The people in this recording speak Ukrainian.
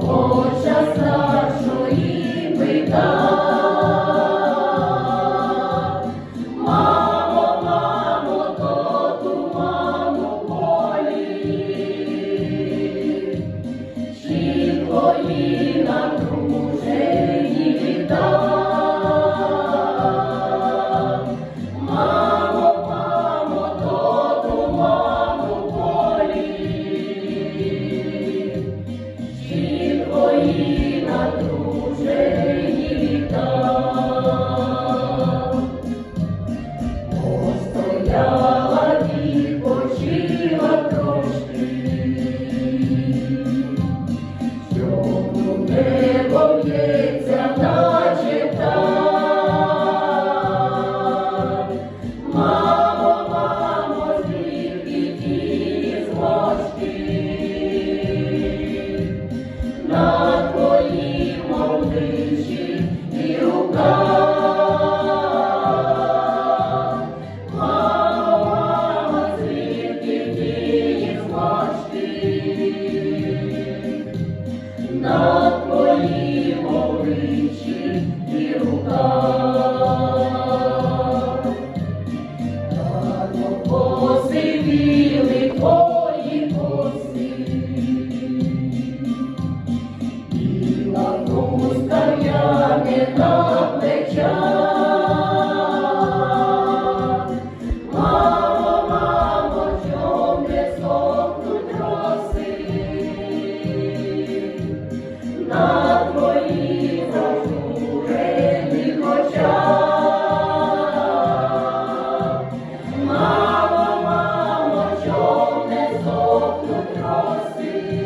Божа старшої питання. Чому не боється No. Мало, мамо, чом не сохнуть роси,